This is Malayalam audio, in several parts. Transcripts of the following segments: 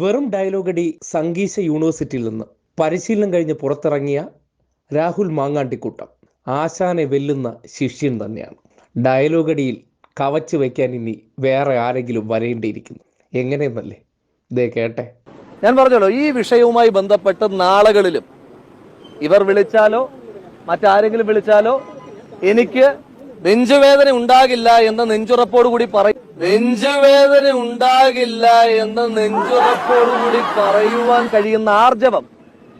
വെറും ഡയലോഗടി സംഗീത യൂണിവേഴ്സിറ്റിയിൽ നിന്ന് പരിശീലനം കഴിഞ്ഞ് പുറത്തിറങ്ങിയ രാഹുൽ മാങ്ങാണ്ടിക്കൂട്ടം ആശാനെ വെല്ലുന്ന ശിഷ്യൻ തന്നെയാണ്. ഡയലോഗടിയിൽ കവച്ചു വയ്ക്കാൻ ഇനി വേറെ ആരെങ്കിലും വരേണ്ടിയിരിക്കുന്നു. എങ്ങനെയെന്നല്ലേ? ഇതേ കേട്ടെ. ഞാൻ പറഞ്ഞല്ലോ ഈ വിഷയവുമായി ബന്ധപ്പെട്ട് നാളുകളിലും ഇവർ വിളിച്ചാലോ മറ്റാരെങ്കിലും വിളിച്ചാലോ എനിക്ക് നെഞ്ചുവേദന ഉണ്ടാകില്ല എന്ന നെഞ്ചുറപ്പോടുകൂടി പറയും. നെഞ്ചുവേദന ഉണ്ടാകില്ല എന്ന് നെഞ്ചുറപ്പോടുകൂടി പറയുവാൻ കഴിയുന്ന ആർജവം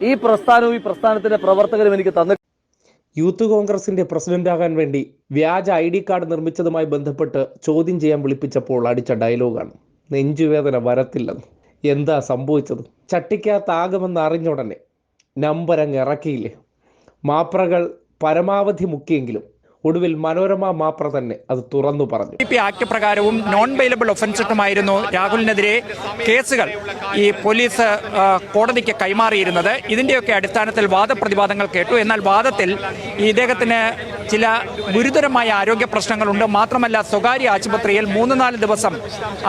ഈ പ്രസ്ഥാനവും ഈ പ്രസ്ഥാനത്തിന്റെ പ്രവർത്തകരും എനിക്ക് തന്നു യൂത്ത് കോൺഗ്രസിന്റെ പ്രസിഡന്റ് പ്രസിഡന്റാകാൻ വേണ്ടി വ്യാജ ഐ ഡി കാർഡ് നിർമ്മിച്ചതുമായി ബന്ധപ്പെട്ട് ചോദ്യം ചെയ്യാൻ വിളിപ്പിച്ചപ്പോൾ അടിച്ച ഡയലോഗാണ്. നെഞ്ചുവേദന വരത്തില്ലെന്ന്. എന്താ സംഭവിച്ചത്? ചട്ടിക്കകത്താകുമെന്ന് അറിഞ്ഞ ഉടനെ അങ്ങ് ഇറക്കിയില്ലേ? മാപ്രകൾ പരമാവധി മുക്കിയെങ്കിലും ഒടുവിൽ മനോരമ മാപ്ര തന്നെ അത് തുറന്നു പറഞ്ഞു. പി ആക്ട് പ്രകാരവും നോൺ ബെയിലബിൾ ഒഫൻസിട്ടുമായിരുന്നു രാഹുലിനെതിരെ കേസുകൾ ഈ പോലീസ് കോടതിക്ക് കൈമാറിയിരുന്നത്. ഇതിന്റെയൊക്കെ അടിസ്ഥാനത്തിൽ വാദപ്രതിവാദങ്ങൾ കേട്ടു. എന്നാൽ വാദത്തിൽ ഇദ്ദേഹത്തിന് ചില ഗുരുതരമായ ആരോഗ്യ പ്രശ്നങ്ങളുണ്ട്. മാത്രമല്ല സ്വകാര്യ ആശുപത്രിയിൽ മൂന്ന് നാല് ദിവസം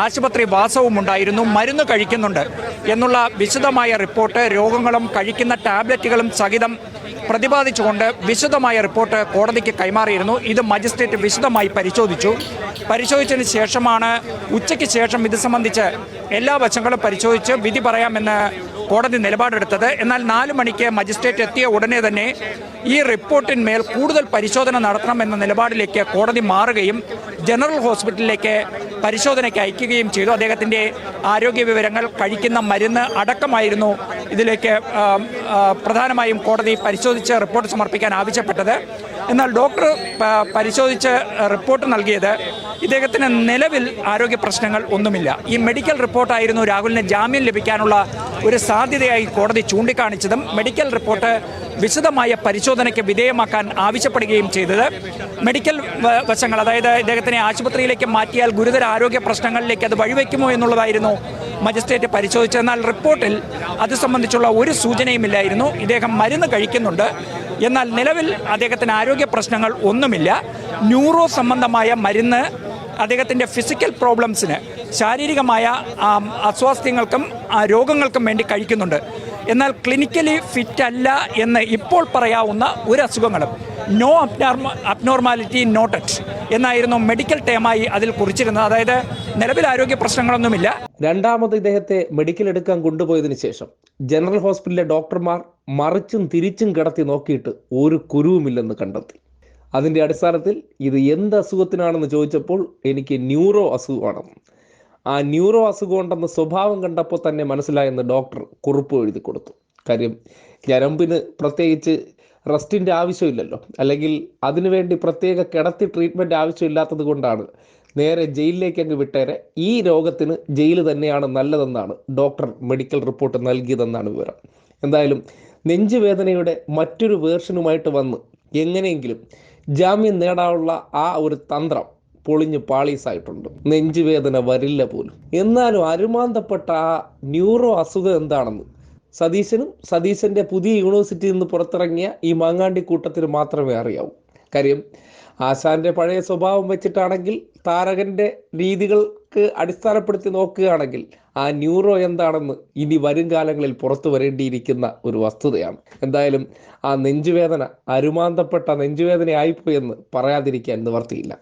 ആശുപത്രി വാസവും ഉണ്ടായിരുന്നു. മരുന്ന് കഴിക്കുന്നുണ്ട് എന്നുള്ള വിശദമായ റിപ്പോർട്ട് രോഗങ്ങളും കഴിക്കുന്ന ടാബ്ലറ്റുകളും സഹിതം പ്രതിപാദിച്ചുകൊണ്ട് വിശദമായ റിപ്പോർട്ട് കോടതിക്ക് കൈമാറിയിരുന്നു. ഇത് മജിസ്ട്രേറ്റ് വിശദമായി പരിശോധിച്ചു. പരിശോധിച്ചതിന് ശേഷമാണ് ഉച്ചയ്ക്ക് ശേഷം ഇത് സംബന്ധിച്ച് എല്ലാ വശങ്ങളും പരിശോധിച്ച് വിധി പറയാമെന്ന് കോടതി നിലപാടെടുത്തത്. എന്നാൽ നാല് മണിക്ക് മജിസ്ട്രേറ്റ് എത്തിയ ഉടനെ തന്നെ ഈ റിപ്പോർട്ടിന്മേൽ കൂടുതൽ പരിശോധന നടത്തണമെന്ന നിലപാടിലേക്ക് കോടതി മാറുകയും ജനറൽ ഹോസ്പിറ്റലിലേക്ക് പരിശോധനയ്ക്ക് അയക്കുകയും ചെയ്തു. അദ്ദേഹത്തിന്റെ ആരോഗ്യ വിവരങ്ങൾ കഴിക്കുന്ന മരുന്ന് അടക്കമായിരുന്നു ഇതിലേക്ക് പ്രധാനമായും കോടതി പരിശോധിച്ച് റിപ്പോർട്ട് സമർപ്പിക്കാൻ ആവശ്യപ്പെട്ടത്. എന്നാൽ ഡോക്ടർ പരിശോധിച്ച് റിപ്പോർട്ട് നൽകിയത് ഇദ്ദേഹത്തിന് നിലവിൽ ആരോഗ്യ പ്രശ്നങ്ങൾ ഒന്നുമില്ല. ഈ മെഡിക്കൽ റിപ്പോർട്ടായിരുന്നു രാഹുലിന് ജാമ്യം ലഭിക്കാനുള്ള ഒരു സാധ്യതയായി കോടതി ചൂണ്ടിക്കാണിച്ചതും മെഡിക്കൽ റിപ്പോർട്ട് വിശദമായ പരിശോധനയ്ക്ക് വിധേയമാക്കാൻ ആവശ്യപ്പെടുകയും ചെയ്തത്. മെഡിക്കൽ വശങ്ങൾ അതായത് ഇദ്ദേഹത്തിനെ ആശുപത്രിയിലേക്ക് മാറ്റിയാൽ ഗുരുതര ആരോഗ്യ പ്രശ്നങ്ങളിലേക്ക് അത് വഴിവെക്കുമോ എന്നുള്ളതായിരുന്നു മജിസ്ട്രേറ്റ് പരിശോധിച്ചത്. എന്നാൽ റിപ്പോർട്ടിൽ അത് സംബന്ധിച്ചുള്ള ഒരു സൂചനയുമില്ലായിരുന്നു ഇദ്ദേഹം മരുന്ന് കഴിക്കുന്നുണ്ട്. എന്നാൽ നിലവിൽ അദ്ദേഹത്തിന് ആരോഗ്യ പ്രശ്നങ്ങൾ ഒന്നുമില്ല. ന്യൂറോ സംബന്ധമായ മരുന്ന് അദ്ദേഹത്തിന്റെ ഫിസിക്കൽ പ്രോബ്ലംസിന് ശാരീരികമായ അസ്വാസ്ഥ്യങ്ങൾക്കും രോഗങ്ങൾക്കും വേണ്ടി കഴിക്കുന്നുണ്ട്. എന്നാൽ ക്ലിനിക്കലി ഫിറ്റ് അല്ല എന്ന് ഇപ്പോൾ പറയാവുന്ന ഒരു അസുഖങ്ങളും നോ അബ്നോർമ അബ്നോർമാലിറ്റി നോട്ടഡ് എന്നായിരുന്നു മെഡിക്കൽ ടേമായി അതിൽ കുറിച്ചിരുന്നത്. അതായത് നിലവിൽ ആരോഗ്യ പ്രശ്നങ്ങളൊന്നുമില്ല. രണ്ടാമത് ഇദ്ദേഹത്തെ മെഡിക്കൽ എടുക്കാൻ കൊണ്ടുപോയതിനു ശേഷം ജനറൽ ഹോസ്പിറ്റലിലെ ഡോക്ടർമാർ മറിച്ചും തിരിച്ചും കിടത്തി നോക്കിയിട്ട് ഒരു കുരുവുമില്ലെന്ന് കണ്ടെത്തി. അതിന്റെ അടിസ്ഥാനത്തിൽ ഇത് എന്ത് അസുഖത്തിനാണെന്ന് ചോദിച്ചപ്പോൾ എനിക്ക് ന്യൂറോ അസുഖമാണെന്ന് ആ ന്യൂറോ അസുഖം ഉണ്ടെന്ന സ്വഭാവം കണ്ടപ്പോൾ തന്നെ മനസ്സിലായെന്ന് ഡോക്ടർ കുറിപ്പ് എഴുതി കൊടുത്തു. കാര്യം ഞരമ്പിന് പ്രത്യേകിച്ച് റെസ്റ്റിന്റെ ആവശ്യമില്ലല്ലോ. അല്ലെങ്കിൽ അതിനുവേണ്ടി പ്രത്യേക കിടത്തി ട്രീറ്റ്മെന്റ് ആവശ്യമില്ലാത്തത് കൊണ്ടാണ് നേരെ ജയിലിലേക്ക് അങ്ങ് വിട്ടേരെ. ഈ രോഗത്തിന് ജയിൽ തന്നെയാണ് നല്ലതെന്നാണ് ഡോക്ടർ മെഡിക്കൽ റിപ്പോർട്ട് നൽകിയതെന്നാണ് വിവരം. എന്തായാലും നെഞ്ചുവേദനയുടെ മറ്റൊരു വേർഷനുമായിട്ട് വന്ന് എങ്ങനെയെങ്കിലും ജാമ്യം നേടാനുള്ള ആ ഒരു തന്ത്രം പൊളിഞ്ഞ് പാളീസായിട്ടുണ്ട്. നെഞ്ചുവേദന വരില്ല പോലും. എന്നാലും അരുമാന്തപ്പെട്ട ആ ന്യൂറോ അസുഖം എന്താണെന്ന് സതീശനും സതീശന്റെ പുതിയ യൂണിവേഴ്സിറ്റിയിൽ നിന്ന് പുറത്തിറങ്ങിയ ഈ മാങ്ങാണ്ടി കൂട്ടത്തിന് മാത്രമേ അറിയാവൂ. കാര്യം ആശാന്റെ പഴയ സ്വഭാവം വെച്ചിട്ടാണെങ്കിൽ താരകന്റെ രീതികൾക്ക് അടിസ്ഥാനപ്പെടുത്തി നോക്കുകയാണെങ്കിൽ ആ ന്യൂറോ എന്താണെന്ന് ഇനി വരും കാലങ്ങളിൽ പുറത്തു വരേണ്ടിയിരിക്കുന്ന ഒരു വസ്തുതയാണ്. എന്തായാലും ആ നെഞ്ചുവേദന അരുമാന്തപ്പെട്ട നെഞ്ചുവേദന ആയിപ്പോയെന്ന് പറയാതിരിക്കാൻ നിവർത്തിയില്ല.